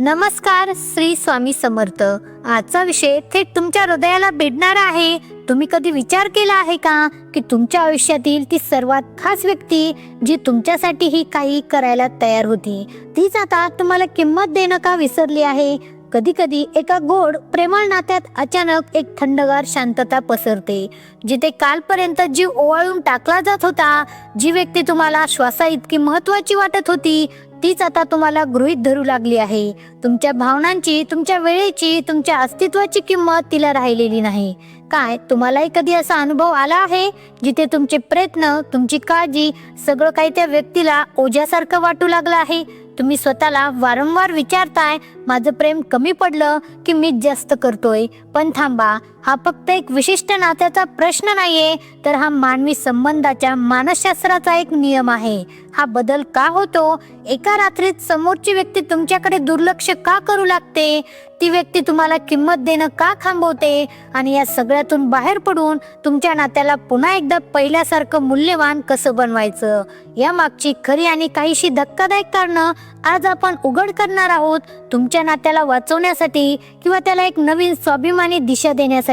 नमस्कार श्री स्वामी समर्थ. आजचा विषय थेट तुमच्या हृदयाला भिडणारा आहे. तुम्ही कधी विचार केला आहे का की तुमच्या आयुष्यातील ती सर्वात खास व्यक्ती जी तुमच्यासाठी ही काही करायला तयार होती? तीच आता तुम्हाला किंमत देणं का विसरली आहे? कधी कधी एका गोड प्रेमळ नात्यात अचानक एक थंडगार शांतता पसरते जिथे कालपर्यंत जीव ओवाळून टाकला जात होता जी व्यक्ती तुम्हाला श्वासा इतकी महत्वाची वाटत होती तीच आता तुम्हाला गृहित धरू लागली आहे. तुमच्या भावनांची तुमच्या वेळेची तुमच्या अस्तित्वाची किंमत तिला राहिलेली नाही. काय तुम्हालाही कधी असा अनुभव आला आहे जिथे तुमचे प्रयत्न तुमची काळजी सगळं काही त्या व्यक्तीला ओझ्यासारखं वाटू लागलं आहे? तुम्ही स्वतःला वारंवार विचारताय माझं प्रेम कमी पडलं की मीच जास्त करतोय. पण थांबा हा फक्त एक विशिष्ट नात्याचा प्रश्न नाहीये तर हा मानवी संबंधाच्या मानसशास्त्राचा एक नियम आहे. हा बदल का होतो? एका रात्रीत समोरची व्यक्ती तुमच्याकडे दुर्लक्ष का करू लागते? ती व्यक्ती तुम्हाला किंमत देणं का थांबवते? आणि या सगळ्यातून बाहेर पडून तुमच्या नात्याला पुन्हा एकदा पहिल्यासारखं मूल्यवान कसं बनवायचं? या मागची खरी आणि काहीशी धक्कादायक कारणं आज आपण उघड करणार आहोत. तुमच्या नात्याला वाचवण्यासाठी किंवा त्याला एक नवीन स्वाभिमानी दिशा देण्यासाठी.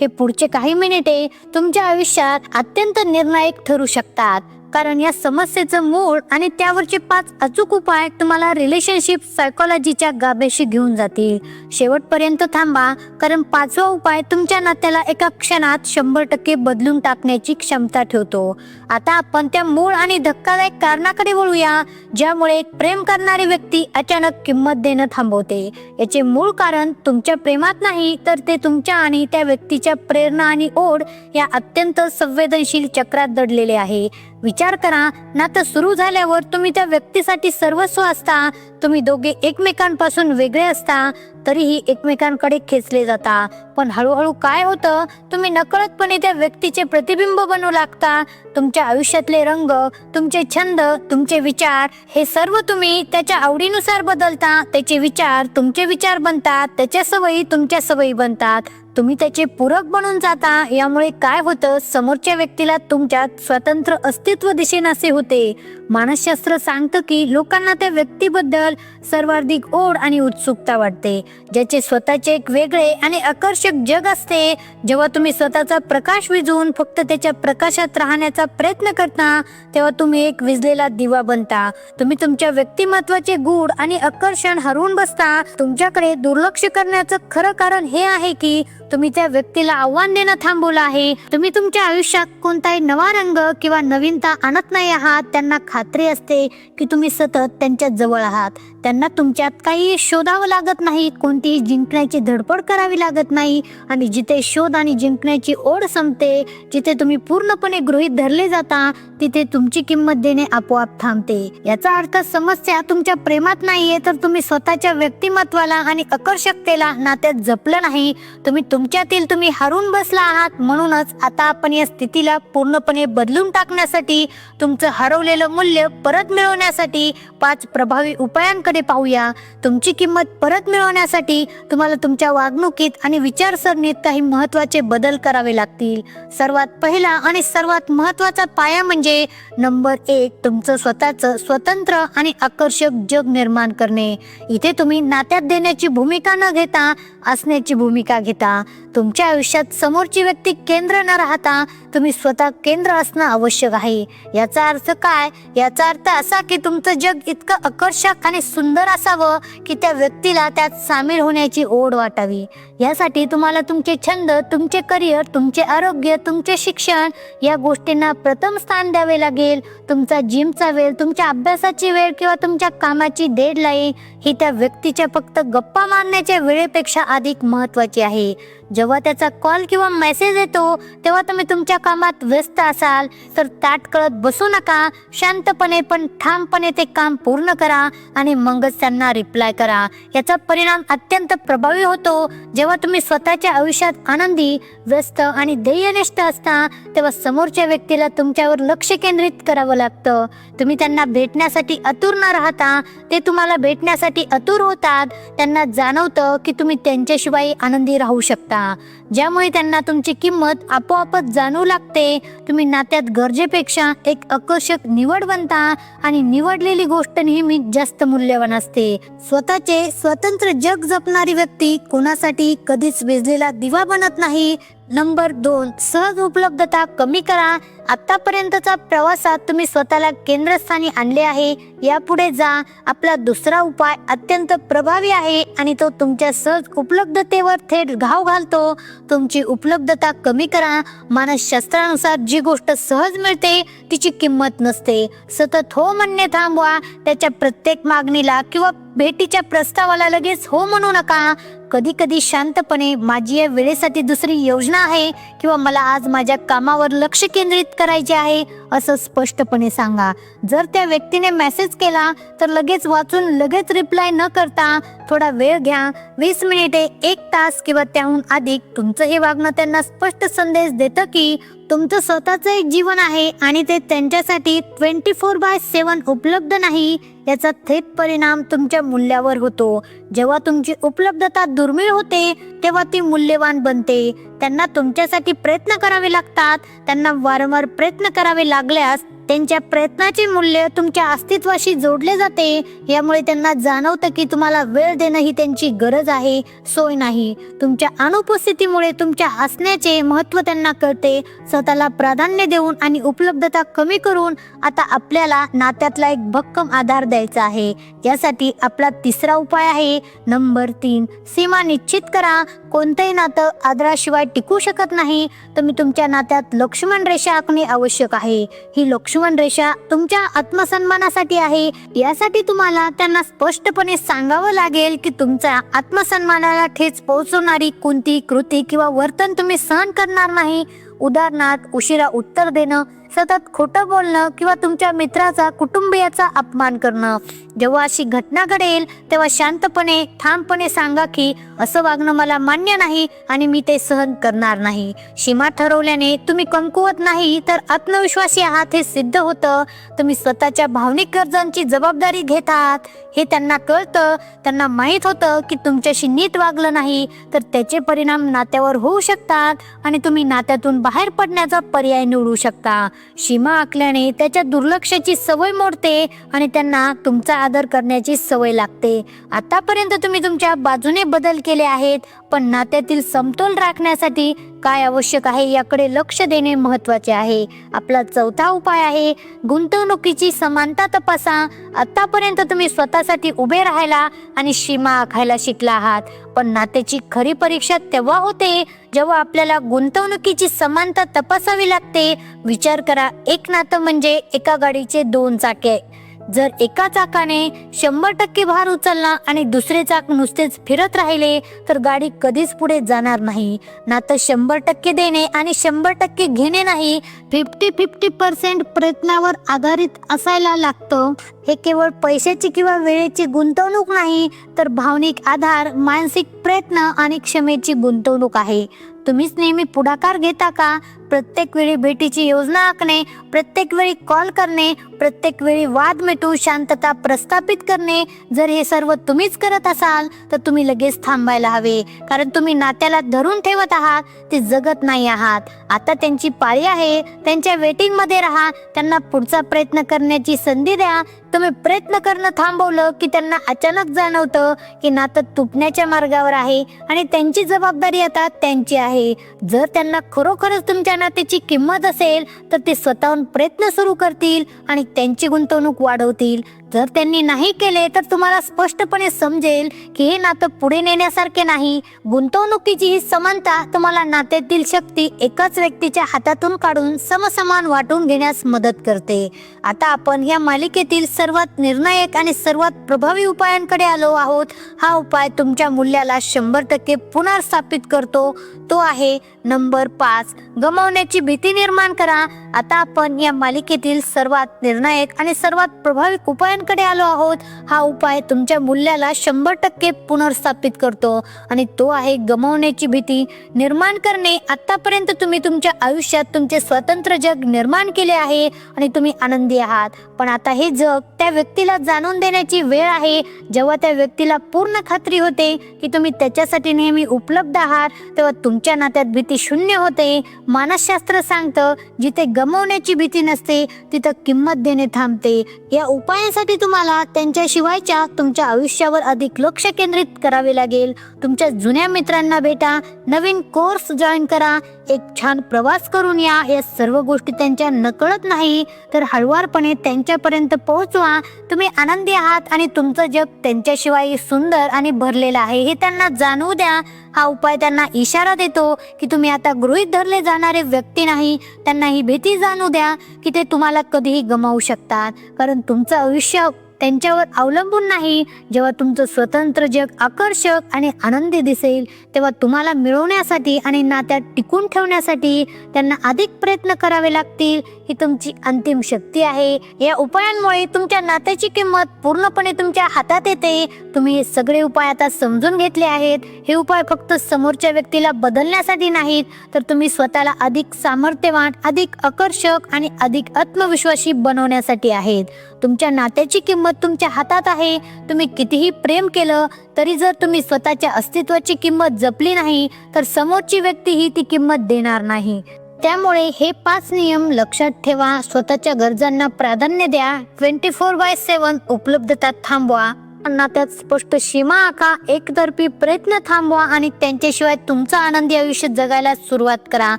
हे पुढचे काही मिनिटे तुमच्या आयुष्यात अत्यंत निर्णायक ठरू शकतात. कारण या समस्येचं मूळ आणि त्यावरचे पाच अचूक उपाय तुम्हाला रिलेशनशिप सायकोलॉजीच्या गाभेशी घेऊन जातील. शेवटपर्यंत थांबा कारण पाचवा उपाय तुमच्या नात्याला एका क्षणात शंभर टक्के बदलून टाकण्याची क्षमता ठेवतो. आता आपण त्या मूळ आणि धक्कादायक कारणाकडे वळूया ज्यामुळे एक प्रेम करणारी व्यक्ती अचानक किंमत देणं थांबवते. याचे मूळ कारण तुमच्या प्रेमात नाही तर ते तुमच्या आणि त्या व्यक्तीच्या प्रेरणा आणि ओढ या अत्यंत संवेदनशील चक्रात दडलेले आहे. विचार करा. नातं सुरू झाल्यावर तुम्ही त्या व्यक्तीसाठी सर्वस्व असता. तुम्ही दोघे एकमेकांपासून वेगळे असता. तरीही एकमेकांकडे खेचले जाता. पण हळूहळू काय होतं? तुम्ही नकळतपणे त्या व्यक्तीचे प्रतिबिंब बनू लागता. तुमच्या आयुष्यातले रंग तुमचे छंद तुमचे विचार हे सर्व तुम्ही त्याच्या आवडीनुसार बदलता. त्याचे विचार तुमचे विचार बनतात. त्याच्या सवयी तुमच्या सवयी बनतात. तुम्ही त्याचे पूरक बनून जाता. यामुळे काय होतं? समोरच्या व्यक्तीला तुमच्यात स्वतंत्र अस्तित्व दिसेनासे होते. मानसशास्त्र सांगतं की लोकांना त्या व्यक्तीबद्दल सर्वाधिक ओढ आणि उत्सुकता वाटते. ज्याचे स्वतःचे एक वेगळे आणि आकर्षक जग असते. जेव्हा तुम्ही स्वतःचा प्रकाश विझून फक्त त्याच्या प्रकाशात राहण्याचा प्रयत्न करता तेव्हा तुम्ही एक विजलेला दिवा बनता. तुम्ही तुमच्या व्यक्तिमत्वाचे गुण आणि आकर्षण हरवून बसता. तुमच्याकडे दुर्लक्ष करण्याचं खरं कारण हे आहे की तुम्ही त्या व्यक्तीला आव्हान देणं थांबवलं आहे. तुम्ही तुमच्या आयुष्यात कोणताही नवा रंग किंवा नवीनता आणत नाही आहात. त्यांना खात्री असते की तुम्ही सतत त्यांच्या जवळ आहात. त्यांना तुमच्यात काही शोधावं लागत नाही कोणतीही जिंकण्याची धडपड करावी लागत नाही. आणि जिथे शोध आणि जिंकण्याची ओढ संपते जिथे तुम्ही पूर्णपणे गृहीत धरले जाता तिथे तुमची किंमत देणे आपोआप थांबते. याचा अर्थ समस्या तुमच्या प्रेमात नाहीये तर तुम्ही स्वतःच्या व्यक्तिमत्वाला आणि आकर्षकतेला नात्यात जपलं नाही. तुम्ही तुमच्यातील तुम्ही हरून बसला आहात म्हणूनच आता आपण या स्थितीला पूर्णपणे बदलून टाकण्यासाठी तुमचं हरवलेलं मूल्य परत मिळवण्यासाठी पाच प्रभावी उपायांकडे पाहूया. तुमची किंमत परत मिळवण्यासाठी तुम्हाला तुमच्या वागणुकीत आणि विचारसरणीत काही महत्त्वाचे बदल करावे लागतील. सर्वात पहिला आणि सर्वात महत्त्वाचा पाया म्हणजे नंबर एक तुमचं स्वतःचं स्वतंत्र आणि आकर्षक जग निर्माण करणे. इथे तुम्ही नात्यात देण्याची भूमिका न घेता असण्याची भूमिका घेता. तुमच्या आयुष्यात समोरची व्यक्ती केंद्र न राहता तुम्ही स्वतः केंद्र असणं आवश्यक आहे. याचा अर्थ काय? याचा अर्थ असा की तुमचं जग इतकं आकर्षक आणि सुंदर असावं की त्या व्यक्तीला त्यात सामील होण्याची ओढ वाटावी. यासाठी तुम्हाला तुमचे छंद तुमचे करिअर तुमचे आरोग्य तुमचे शिक्षण या गोष्टींना प्रथम स्थान द्यावे लागेल. तुमचा जिमचा वेळ तुमच्या अभ्यासाची वेळ किंवा तुमच्या कामाची डेडलाईन ही त्या व्यक्तीच्या फक्त गप्पा मारण्याच्या वेळेपेक्षा अधिक महत्वाची आहे. जेव्हा त्याचा कॉल किंवा मेसेज येतो तेव्हा तुम्ही तुमच्या कामात व्यस्त असाल तर ताट कळत बसू नका. शांतपणे पण ठामपणे ते काम पूर्ण करा आणि मगच त्यांना रिप्लाय करा. याचा परिणाम अत्यंत प्रभावी होतो. जेव्हा तुम्ही स्वतःच्या आयुष्यात आनंदी व्यस्त आणि ध्येयनिष्ठ असता तेव्हा समोरच्या व्यक्तीला तुमच्यावर लक्ष केंद्रित करावं लागतं. तुम्ही त्यांना भेटण्यासाठी आतुर न राहता ते तुम्हाला भेटण्यासाठी ते अतुर होतात. त्यांना जाणवतं की तुम्ही त्यांच्याशिवाय आनंदी राहू शकता. ज्यामुळे त्यांना तुमची किंमत आपोआपच जाणू लागते. तुम्ही नात्यात गरजेपेक्षा एक आकर्षक निवड बनता आणि निवडलेली गोष्ट नेहमी जास्त मूल्यवान असते. स्वतःचे स्वतंत्र जग जपणारी व्यक्ती कोणासाठी कधीच विजलेला दिवा बनत नाही. नंबर दोन सहज उपलब्धता कमी करा. आतापर्यंतचा प्रवासात तुम्ही स्वतःला केंद्रस्थानी आणले आहे. यापुढे जा. आपला दुसरा उपाय अत्यंत प्रभावी आहे आणि तो तुमच्या सहज उपलब्धतेवर थेट घाव घालतो. तुमची उपलब्धता कमी करा. मानसशास्त्रानुसार जी गोष्ट सहज मिळते तिची किंमत नसते. सतत हो म्हणणे थांबवा. त्याच्या प्रत्येक मागणीला किंवा भेटीच्या प्रस्तावाला लगेच हो म्हणू नका. कधी कधी शांतपणे माझी या वेळेसाठी दुसरी योजना आहे किंवा मला आज माझ्या कामावर लक्ष केंद्रित करायचे आहे असं स्पष्टपणे सांगा. जर त्या व्यक्तीने मेसेज केला तर लगेच वाचून लगेच रिप्लाय न करता थोडा वेळ घ्या. वीस मिनिटे एक तास किंवा त्याहून अधिक तुमचं हे वागणं त्यांना स्पष्ट संदेश देतं की तुमचं स्वतःचं एक जीवन आहे आणि ते त्यांच्यासाठी ट्वेंटी फोर बाय सेवन उपलब्ध नाही. याचा थेट परिणाम तुमच्या मूल्यावर होतो. जेव्हा तुमची उपलब्धता दुर्मिळ होते तेव्हा ती मूल्यवान बनते. त्यांना तुमच्यासाठी प्रयत्न करावे लागतात. त्यांना वारंवार प्रयत्न करावे लागल्यास त्यांच्या प्रयत्नाचे मूल्य तुमच्या अस्तित्वाशी जोडले जाते. यामुळे त्यांना जाणवतं की तुम्हाला वेळ देणं ही त्यांची गरज आहे सोय नाही. तुमच्या अनुपस्थितीमुळे तुमच्या हसण्याचे महत्त्व त्यांना कळते. स्वतःला प्राधान्य देऊन आणि उपलब्धता कमी करून आता आपल्याला नात्यातला एक भक्कम आधार द्यायचा आहे. यासाठी आपला तिसरा उपाय आहे नंबर तीन सीमा निश्चित करा. कोणतंही नातं आदराशिवाय टिकू शकत नाही तुम्ही तुमच्या नात्यात लक्ष्मण रेषा आखणे आवश्यक आहे. ही लक्ष्मण रेषा तुमच्या आत्मसन्मानासाठी आहे. यासाठी तुम्हाला त्यांना स्पष्टपणे सांगावं लागेल की तुमच्या आत्मसन्मानाला ठेच पोहोचवणारी कोणती कृती किंवा वर्तन तुम्ही सहन करणार नाही. उदाहरणार्थ उशिरा उत्तर देणं सतत खोटं बोलणं किंवा तुमच्या मित्राचा कुटुंबियाचा अपमान करणं. जेव्हा अशी घटना घडेल तेव्हा शांतपणे ठामपणे सांगा की असं वागणं मला मान्य नाही आणि मी ते सहन करणार नाही. सीमा ठरवल्याने तुम्ही कमकुवत नाही तर आत्मविश्वासी आहात हे सिद्ध होतं. तुम्ही स्वतःच्या भावनिक गरजांची जबाबदारी घेत आहात. हे त्यांना कळतं त्यांना माहीत होतं की तुमच्याशी नीट वागलं नाही तर त्याचे परिणाम नात्यावर होऊ शकतात आणि तुम्ही नात्यातून बाहेर पडण्याचा पर्याय निवडू शकता. सीमा आखल्याने त्याच्या दुर्लक्षाची सवय मोडते आणि त्यांना तुमचा आदर करण्याची सवय लागते. आतापर्यंत तुम्ही तुमच्या बाजूने बदल केले आहेत पण नात्यातील समतोल राखण्यासाठी काय आवश्यक आहे याकडे लक्ष देणे महत्त्वाचे आहे. आपला चौथा उपाय आहे गुंतवणुकीची समानता तपासा. आतापर्यंत तुम्ही स्वतःसाठी उभे राहायला आणि सीमा आखायला शिकला आहात. पण नात्याची खरी परीक्षा तेव्हा होते जेव्हा आपल्याला गुंतवणुकीची समानता तपासावी लागते. विचार करा एक नातं म्हणजे एका गाडीचे दोन चाके. जर एका चाकाने शंभर टक्के भार उचलला आणि दुसरे चाक नुसतेच फिरत राहिले तर गाडी कधीच पुढे जाणार नाही. नातं शंभर टक्के देणे आणि शंभर टक्के घेणे नाही फिफ्टी फिफ्टी पर्सेंट प्रयत्नावर आधारित असायला लागतं. हे केवळ पैशाची किंवा वेळेची गुंतवणूक नाही तर भावनिक आधार मानसिक प्रयत्न आणि क्षमेची गुंतवणूक आहे. तुम्हीच नेहमी पुढाकार घेता का? प्रत्येक वेळी भेटीची योजना आखणे प्रत्येक वेळी कॉल करणे प्रत्येक वेळी वाद मिटू शांतता प्रस्थापित करणे. जर हे सर्व तुम्हीच करत असाल तर तुम्ही लगेच थांबायला हवे. कारण तुम्ही नात्याला धरून ठेवत आहात ते जगत नाही आहात. आता त्यांची पाळी आहे त्यांच्या वेटिंगमध्ये राहा त्यांना पुढचा प्रयत्न करण्याची संधी द्या. तुम्ही प्रयत्न करणं थांबवलं की त्यांना अचानक जाणवतं की नातं तुटण्याच्या मार्गावर आहे आणि त्यांची जबाबदारी आता त्यांची आहे. जर त्यांना खरोखरच तुमच्या त्याची किंमत असेल तर ते स्वतःहून प्रयत्न सुरू करतील आणि त्यांची गुंतवणूक वाढवतील. जर त्यांनी नाही केले तर तुम्हाला स्पष्टपणे समजेल की हे नातं पुढे नेण्यासारखे नाही. गुंतवणुकीची ही समानता तुम्हाला नात्यातील शक्ती एकाच व्यक्तीच्या हातातून काढून समसमान वाटून घेण्यास मदत करते. आता आपण या मालिकेतील सर्वात निर्णायक आणि सर्वात प्रभावी उपायांकडे आलो आहोत. हा उपाय तुमच्या मूल्याला शंभर टक्के पुनर्स्थापित करतो. तो आहे नंबर पाच. गमावण्याची भीती निर्माण करा. आता आपण या मालिकेतील सर्वात निर्णायक आणि सर्वात प्रभावी उपाय उपायांकडे आलो आहोत. हा उपाय तुमच्या मूल्याला शंभर टक्के पुनर्स्थापित करतो आणि तो आहे गमावण्याची भीती. निर्माण करणे आतापर्यंत तुम्ही तुमच्या आयुष्यात तुमचे स्वतंत्र जग निर्माण केले आहे आणि तुम्ही आनंदी आहात. पण आता हे जग त्या व्यक्तीला जाणून देण्याची वेळ आहे. जेव्हा त्या व्यक्तीला पूर्ण खात्री होते की तुम्ही त्याच्यासाठी नेहमी उपलब्ध आहात तेव्हा तुमच्या नात्यात भीती शून्य होते. मानसशास्त्र सांगतं जिथे गमावण्याची भीती नसते तिथं किंमत देणे थांबते. या उपायासाठी तुम्हाला त्यांच्याशिवायच्या तुमच्या आयुष्यावर अधिक लक्ष केंद्रित करावे लागेल. तुमच्या जुन्या मित्रांना भेटा नवीन कोर्स जॉईन करा एक छान प्रवास करून या या सर्व गोष्टी त्यांच्या नकळत नाही तर हळवारपणे त्यांच्यापर्यंत पोहोचवा. तुम्ही आनंदी आहात आणि तुमचं जग त्यांच्याशिवाय सुंदर आणि भरलेलं आहे हे त्यांना जाणवू द्या. हा उपाय त्यांना इशारा देतो की तुम्ही आता गृहीत धरले जाणारे व्यक्ती नाही त्यांना ही भीती जाणू द्या की ते तुम्हाला कधीही गमावू शकतात. कारण तुमचं आयुष्य त्यांच्यावर अवलंबून नाही. जेव्हा तुमचं स्वतंत्र जग आकर्षक आणि आनंदी दिसेल तेव्हा तुम्हाला मिळवण्यासाठी आणि नात्यात टिकून ठेवण्यासाठी त्यांना अधिक प्रयत्न करावे लागतील. ही तुमची अंतिम शक्ती आहे. या उपायांमुळे तुमच्या नात्याची किंमत पूर्णपणे तुमच्या हातात येते. तुम्ही हे सगळे उपाय आता समजून घेतले आहेत. हे उपाय फक्त समोरच्या व्यक्तीला बदलण्यासाठी नाहीत तर तुम्ही स्वतःला अधिक सामर्थ्यवान अधिक आकर्षक आणि अधिक आत्मविश्वासी बनवण्यासाठी आहेत. तुमच्या नात्याची किंमत तुमच्या हातात आहे. तुम्ही कितीही प्रेम केलं तरी जर तुम्ही स्वतःच्या अस्तित्वाची किंमत जपली नाही तर समोरची व्यक्ती ही ती किंमत देणार नाही. त्यामुळे हे पाच नियम लक्षात ठेवा. स्वतःच्या गरजांना प्राधान्य द्या. ट्वेंटी फोर बाय सेवन उपलब्धता थांबवा. नात्यात स्पष्ट सीमा आखा. एकतर्फी प्रयत्न थांबवा आणि त्यांच्याशिवाय तुमचं आनंदी आयुष्य जगायला सुरुवात करा.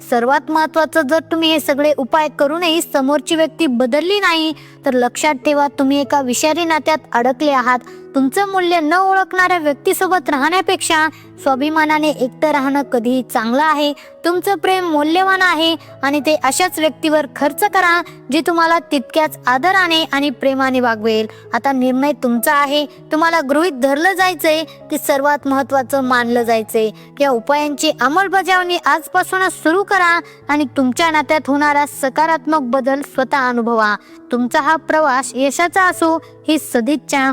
सर्वात महत्वाचं जर तुम्ही हे सगळे उपाय करूनही समोरची व्यक्ती बदलली नाही तर लक्षात ठेवा तुम्ही एका विषारी नात्यात अडकले आहात. तुमचं मूल्य न ओळखणाऱ्या व्यक्तीसोबत राहण्यापेक्षा स्वाभिमानाने एकटं राहणं कधीही चांगलं आहे. तुमचं प्रेम मौल्यवान आहे आणि ते अशाच व्यक्तीवर खर्च करा जे तुम्हाला तितक्याच आदराने आणि प्रेमाने वागवेल. आता निर्णय तुमचा आहे. तुम्हाला गृहीत धरलं जायचंय की सर्वात महत्वाचं मानलं जायचंय. या उपायांची अंमलबजावणी आजपासूनच सुरू करा आणि तुमच्या नात्यात होणारा सकारात्मक बदल स्वतः अनुभवा. तुमचा हा प्रवास यशाचा असो ही सदिच्छा